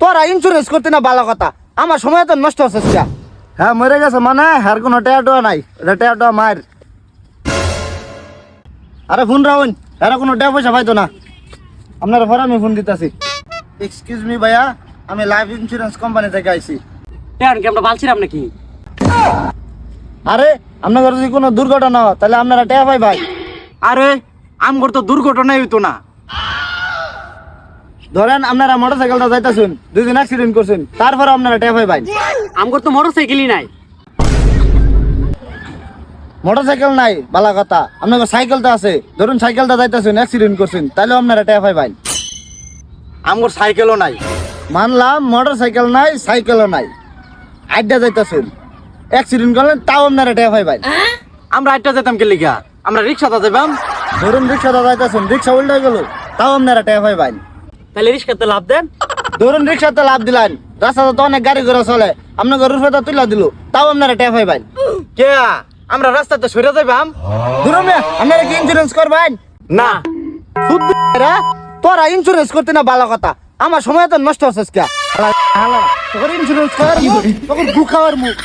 তোরা ইন্স্যুরেন্স করতে না ভালো কথা। আমার সময় তো নষ্ট হচ্ছে হ্যাঁ মরে গেছে মানে হার কোনো টেয়াটোয়া নাই। এটা টেয়াটোয়া মার আরে ফোন রাউন এরা কোনো টাকা পয়সা পাইতো না। আপনার পরে আমি ফোন দিতেছি। এক্সকিউজ মি ভাইয়া আমি লাইফ ইন্স্যুরেন্স কোম্পানি থেকে আইছি। এখন কি আমরা বালছিলাম নাকি? আরে আপনার যদি কোনো দুর্ঘটনা হয় তাহলে আপনারা টাকা পাই ভাই আরে আমগর তো দুর্ঘটনাই হইতো না। ধরেন আপনারা মোটরসাইকেলটা যাইতেছেন দুদিন অ্যাক্সিডেন্ট করছেন তারপরে আপনারা টাকা পাই ভাই আমগর তো মোটর সাইকেলই নাই। মোটরসাইকেল নাই বালা কথা। আপনার সাইকেল তো আছে ধরুন সাইকেলটা যাইতেছেন অ্যাক্সিডেন্ট করছেন তাহলে আপনারা টাকা পাই ভাই আমগর সাইকেলও নাই। মানলাম মোটরসাইকেল নাই সাইকেলও নাই। আড্ডা যাইতেছেন অ্যাক্সিডেন্ট করলেন তাও আপনারা টাকা পাই ভাই আমরা আটটা যেতাম কে লিগা? আমরা রিক্সাতে যাবাম ধরুন রিক্সাটা যাইতেছেন রিক্সা উল্টে গেল তাও আপনারা টাকা পাই ভাই তাহলে রিক্সাতে লাভ দেন? ধরুন রিক্সাতে লাভ দিলেন। রাস্তাতে তো অনেক গাড়ি ঘোড়া চলে আপনাকে রুফেটা তুলে দিল তাও আপনারা পাই ভাই কে? আমরা রাস্তাতে সরে যাবাম ধরুন আপনারা কি ইন্স্যুরেন্স করবেন? না। তোরা ইন্স্যুরেন্স করতে না ভালো কথা। আমার সময় তো নষ্ট হচ্ছে কে তোর ইন্স্যুরেন্স করার মুখ তোর গু খাওয়ার মুখ।